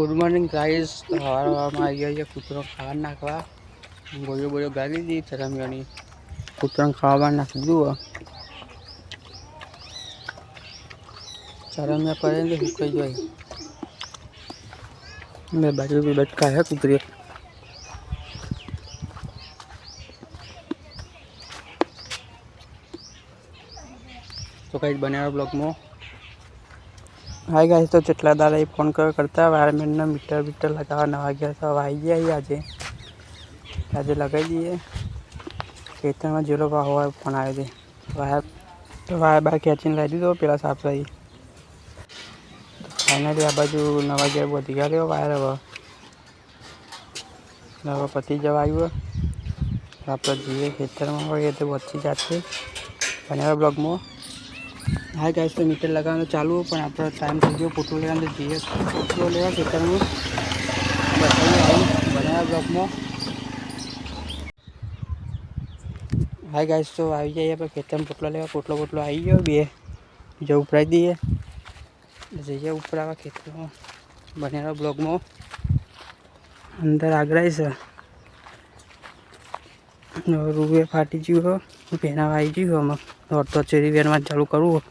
Good morning guys સવારમાં આવી ગયા છે કૂતરો ખાવા નાખવા. ગોળીઓ બોલ્યો ગાલી દીધી ચરમીઓની કૂતરાને ખાવા નાખી દીધું ચરમિયા પડે ને સુકાઈ જાય? મેં બાજુ બી બટકા હે કૂતરી તો કંઈક બનાવ્યો બ્લોગમાં. હાય ગાય તો જેટલા દાડા એ ફોન કર કરતા વાયરમેનના મીટર બીટર લગાવવા નવા ગયા તો આવી ગયા આજે. આજે લગાવી દઈએ. ખેતરમાં જેલો ભાવ હોય ફોન આવ્યો છે. વાયર વાયર બાર ખેંચીને લાવી દીધો પેલા સાફ થઈ ફાઇનલી આ બાજુ નવા ગેર વધી ગયા વાયર હવે. હવે પતી જવા આવ્યું. આપણે જઈએ ખેતરમાં હોય તો વચ્ચે જાતે બનાવ્યા બ્લોગમાં હાય ગાઈસ તો મીટર લગાવવાનું ચાલુ પણ આપણો ટાઈમ થઈ ગયો પોટલો લેવાનું જઈએ પોટલો લેવા ખેતરનું બતાવીએ આવું બનાવ્યા બ્લોકમાં હાય ગાઈસ તો આવી જઈએ આપણે ખેતરમાં પોટલો લેવા પોટલો પોટલો આવી ગયો બે બીજો ઉપરાઈ દઈએ જઈએ ઉપરાવા ખેતરમાં બનેલા બ્લોગમાં અંદર આગળ છે રૂએ ફાટી ગયું પહેરાવા આવી ગયું આમાં. દોડતો ચેરી વેરમાં ચાલુ કરવું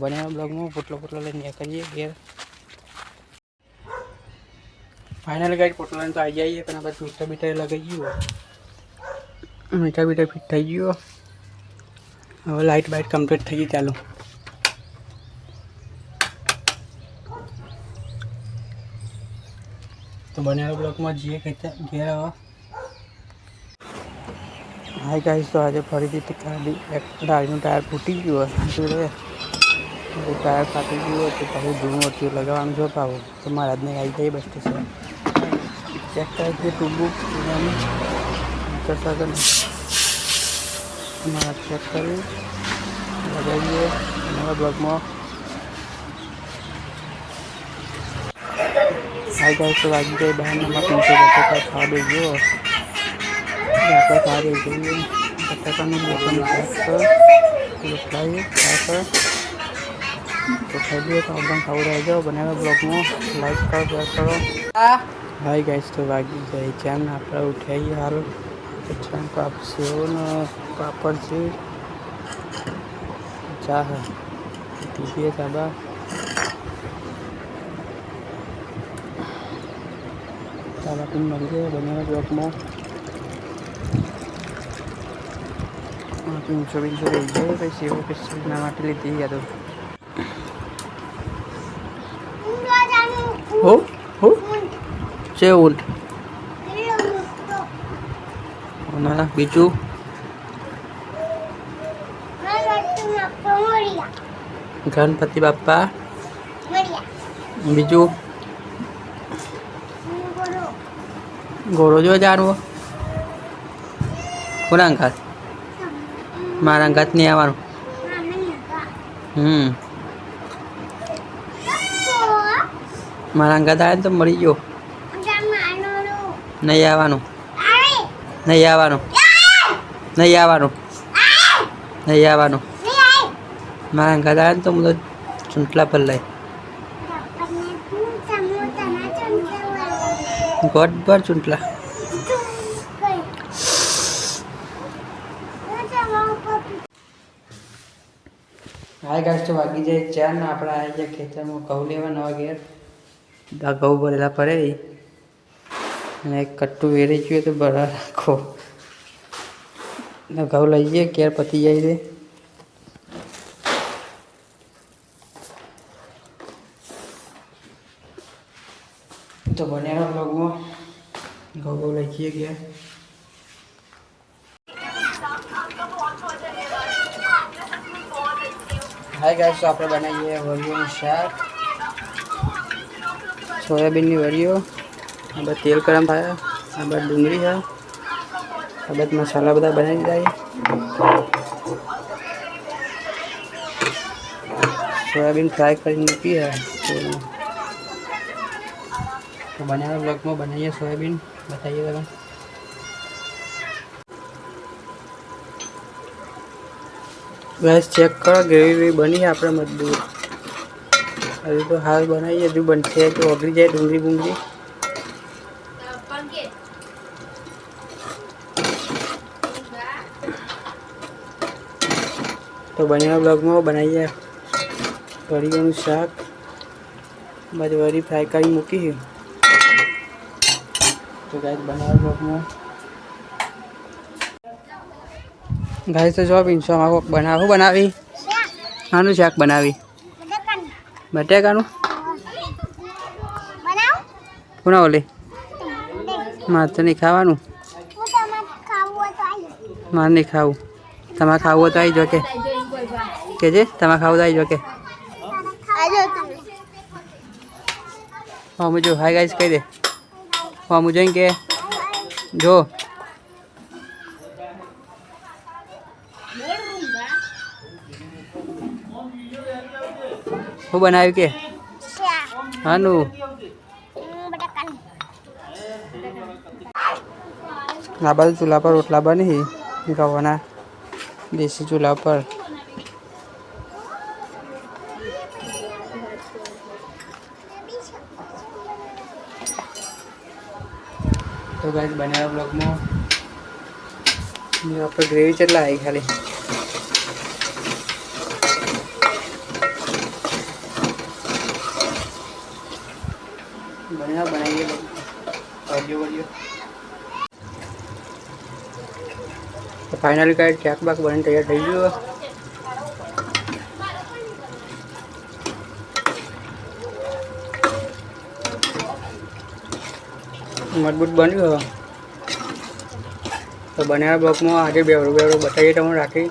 બનેલા બ્લોગમાં પોટલો પોટલો લઈને કરીએ ઘેર. ફાઇનલ ગાઈડ પોટલો તો આવી જઈએ, પણ આપણે મીઠા બીઠા લગાવી ગયું મીઠા બીઠા ફિટ થઈ ગયો હવે લાઇટ બાઇટ કમ્પ્લીટ થઈ ગઈ ચાલુ. તો બનેલા બ્લોકમાં જઈએ ખેતર ઘેર હવે હાય ગાઈસ તો આજે ફરીથી ગાડી, એક ગાડીનું ટાયર ફૂટી ગયું હોય જોડે ટાયર ફાટી ગયું હોય તો પછી જૂનું હતું લગાવવાનું જો પાવો તો મારા આજને આવી જાય બસ સ્ટેશન? ચેક કરે છે ટૂબુક કરતા મારા ચેક કરી, લગાવીએ, નવા બ્લોગમાં હાય ગાઈસ તો વાગી જાય બહારના પીંછો બટાકા ખાવા ગયો આપણે ખાવા જઈએ બટાકાનું બોટલ ચેક કર રોટલાઈએ ખા કર તો ખાઈ લઈએ તો આપણે ખાવું રહી જાઓ. બનાવ્યા બ્લોગમાં. લાઈક કરો શેર કરો. હાય ગાઈસ તો વાગી જાય ચાન આપણે ઉઠાઈએ હાલ. ચાન પાપ સેવનો પાપડ છે. ચા હે. પીએ ચાબા ચાબા પીને મળીએ બનાવ્યા બ્લોગમાં પિંચો પિંચો રહી જાય પછી સેવો પછી ના માટે લીધી યાદો. હો? હો? છે ઊંટ અને બીજું? ગણપતિ બાપ્પા. બીજું? ઘોડો જો જાણવો કોના ઘાત મારા ઘાત નહીં આવવાનું. હમ. મારા ઘાત આવે તો મળી ગયો. નહીં આવવાનું. નહીં આવવાનું. નહીં આવવાનું. નહીં આવવાનું. મારા ઘાત આવે તો હું તો ચૂંટલા પર લઈ. ગોડ ભર ચૂંટલા. હાય ગાઈસ તો વાગી જાય ચાર ને આપણે આવી જાય ખેતરમાં ઘઉં લેવા નવા ઘેર. આ ઘઉં ભરેલા પડે અને એક કટ્ટું વેરી ગયું તો ભરા રાખો. ઘઉં લઈ જઈએ ઘેર પતી જાય છે. તો ઘઉં ઘઉં લઈ જઈએ ઘેર હાય ગાઈસ તો આપણે બનાવીએ વરિયોનું શાક. સોયાબીનની વરિયો. આ બધા તેલ ગરમ થાય. આ બધા ડુંગળી છે. આ બધા મસાલા બધા બનાવી દીધા સોયાબીન ફ્રાય કરીને મૂકી તેલમાં તો બનાવ્યા બ્લોગમાં બનાવીએ, સોયાબીન બતાવીએ તમે ગેસ ચેક કરો ગ્રેવી બની આપણે મજબૂત હજુ તો હાલ બનાવીએ, હજુ બનશે તો ઓગળી જાય ડુંગળી ડુંગળી તો બન્યા બ્લોગમાં બનાવીએ. વડીઓનું શાક. બાજુ વરી ફ્રાય કરી મૂકી તો ગાય બનાવ્યા બ્લોગમાં ગાય તો જો પીનસો અમારો બનાવું બનાવી? આનું શાક બનાવી. બટેકાનું? કોના ઓલે? મારે તો નહીં ખાવાનું. મારે નહીં ખાવું. તમારે ખાવું હોય તો આવી જો કે. જે તમારે ખાવું તો આવી જો કે. અમે જો હાય ગાઈસ કહી દે. હું જોઈને કે જો હું બનાવ્યું કે હાનું આ બાજુ ચૂલા પર રોટલા બની ગવાના દેશી ચૂલા પર તો ગાઈસ બનાવ્યા બ્લોગમાં આપણે ગ્રેવી કેટલા આવી ખાલી. બનાવ્યા બનાવીએ ઓડિયો ઓડિયો ફાઇનલી કાંઈ ચાક બાક બની તૈયાર થઈ ગયું. મજબૂત બન્યું તો બનાવ્યા બ્લોકમાં આજે બેવડું બેવડું બતાવીએ તમને રાખી